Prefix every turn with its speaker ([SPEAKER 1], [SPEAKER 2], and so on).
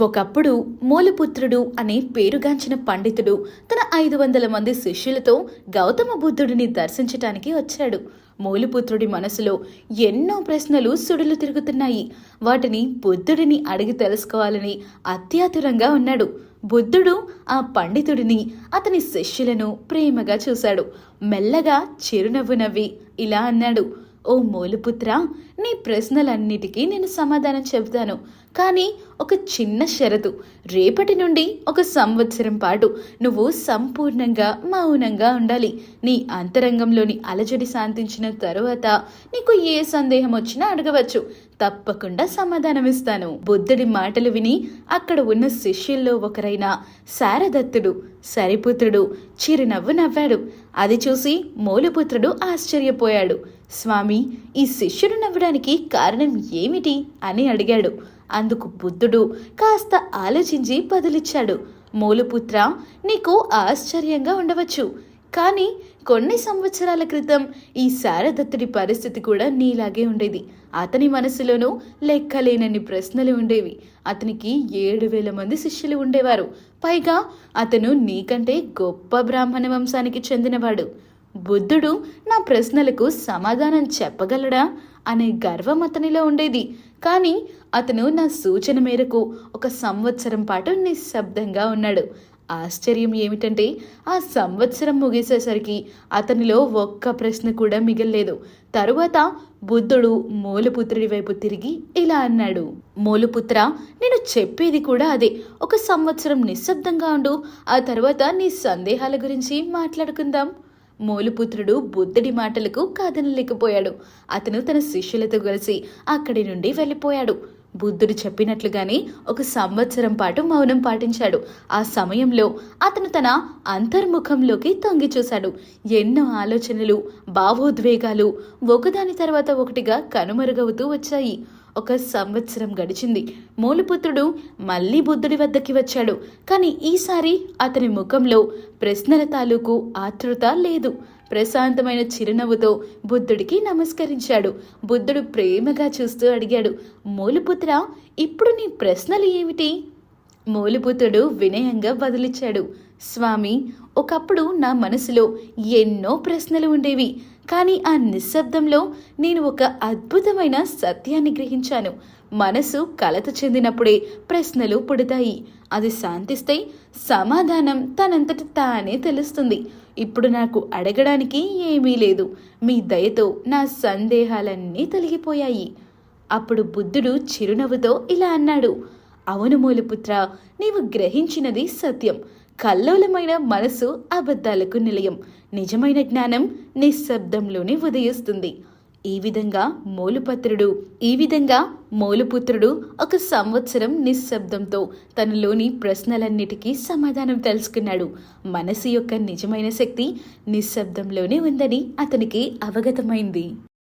[SPEAKER 1] ఒకప్పుడు మూలపుత్రుడు అనే పేరుగాంచిన పండితుడు తన ఐదు వందల మంది శిష్యులతో గౌతమ బుద్ధుడిని దర్శించటానికి వచ్చాడు. మూలపుత్రుడి మనసులో ఎన్నో ప్రశ్నలు సుడులు తిరుగుతున్నాయి. వాటిని బుద్ధుడిని అడిగి తెలుసుకోవాలని అత్యాతురంగా ఉన్నాడు. బుద్ధుడు ఆ పండితుడిని అతని శిష్యులను ప్రేమగా చూశాడు. మెల్లగా చిరునవ్వు నవ్వి ఇలా అన్నాడు ఓ మూలుపుత్ర నీ ప్రశ్నలన్నిటికీ నేను సమాధానం చెబుతాను. కానీ ఒక చిన్న షరతు. రేపటి నుండి ఒక సంవత్సరం పాటు నువ్వు సంపూర్ణంగా మౌనంగా ఉండాలి. నీ అంతరంగంలోని అలజడి శాంతించిన తరువాత నీకు ఏ సందేహం వచ్చినా అడగవచ్చు. తప్పకుండా సమాధానమిస్తాను బుద్ధుడి మాటలు విని అక్కడ ఉన్న శిష్యుల్లో ఒకరైన శారదత్తుడు సరిపుత్రుడు చిరునవ్వు నవ్వాడు. అది చూసి మూలపుత్రుడు ఆశ్చర్యపోయాడు. స్వామి ఈ శిష్యుడు నవ్వడానికి కారణం ఏమిటి అని అడిగాడు. అందుకు బుద్ధుడు కాస్త ఆలోచించి బదులిచ్చాడు. మూలపుత్ర నీకు ఆశ్చర్యంగా ఉండవచ్చు. కానీ కొన్ని సంవత్సరాల క్రితం ఈ శారదత్తుడి పరిస్థితి కూడా నీలాగే ఉండేది. అతని మనసులోనూ లెక్కలేనన్ని ప్రశ్నలు ఉండేవి. అతనికి ఏడు వేల మంది శిష్యులు ఉండేవారు. పైగా అతను నీకంటే గొప్ప బ్రాహ్మణ వంశానికి చెందినవాడు. బుద్ధుడు నా ప్రశ్నలకు సమాధానం చెప్పగలడా? అనే గర్వం అతనిలో ఉండేది. కానీ అతను నా సూచన మేరకు ఒక సంవత్సరం పాటు నిశ్శబ్దంగా ఉన్నాడు. ఆశ్చర్యం ఏమిటంటే ఆ సంవత్సరం ముగిసేసరికి అతనిలో ఒక్క ప్రశ్న కూడా మిగల్లేదు. తరువాత బుద్ధుడు మూలపుత్రుడి వైపు తిరిగి ఇలా అన్నాడు. మూలపుత్ర నేను చెప్పేది కూడా అదే. ఒక సంవత్సరం నిశ్శబ్దంగా ఉండు. ఆ తర్వాత నీ సందేహాల గురించి మాట్లాడుకుందాం. మూలుపుత్రుడు బుద్ధుడి మాటలకు కాదనలేకపోయాడు. అతను తన శిష్యులతో కలిసి అక్కడి నుండి వెళ్ళిపోయాడు. బుద్ధుడు చెప్పినట్లుగానే ఒక సంవత్సరం పాటు మౌనం పాటించాడు. ఆ సమయంలో అతను తన అంతర్ముఖంలోకి తొంగి చూశాడు. ఎన్నో ఆలోచనలు భావోద్వేగాలు ఒకదాని తర్వాత ఒకటిగా కనుమరుగవుతూ వచ్చాయి. ఒక సంవత్సరం గడిచింది. మూలపుత్రుడు మళ్ళీ బుద్ధుడి వద్దకి వచ్చాడు. కానీ ఈసారి అతని ముఖంలో ప్రశ్నల తాలూకు ఆతృత లేదు. ప్రశాంతమైన చిరునవ్వుతో బుద్ధుడికి నమస్కరించాడు. బుద్ధుడు ప్రేమగా చూస్తూ అడిగాడు మూలపుత్ర ఇప్పుడు నీ ప్రశ్నలు ఏమిటి? మూలపుత్రుడు వినయంగా బదిలిచ్చాడు స్వామి ఒకప్పుడు నా మనసులో ఎన్నో ప్రశ్నలు ఉండేవి. కానీ ఆ నిశ్శబ్దంలో నేను ఒక అద్భుతమైన సత్యాన్ని గ్రహించాను. మనసు కలత చెందినప్పుడే ప్రశ్నలు పుడతాయి. అది శాంతిస్తే సమాధానం తనంతట తానే తెలుస్తుంది. ఇప్పుడు నాకు అడగడానికి ఏమీ లేదు. మీ దయతో నా సందేహాలన్నీ తొలగిపోయాయి. అప్పుడు బుద్ధుడు చిరునవ్వుతో ఇలా అన్నాడు. అవును మూలపుత్ర నీవు గ్రహించినది సత్యం. కల్లోలమైన మనసు అబద్ధాలకు నిలయం. నిజమైన జ్ఞానం నిశ్శబ్దంలోనే ఉదయిస్తుంది. ఈ విధంగా మూలుపత్రుడు ఈ విధంగా మూలుపుత్రుడు ఒక సంవత్సరం నిశ్శబ్దంతో తనలోని ప్రశ్నలన్నిటికీ సమాధానం తెలుసుకున్నాడు. మనసు యొక్క నిజమైన శక్తి నిశ్శబ్దంలోనే ఉందని అతనికి అవగతమైంది.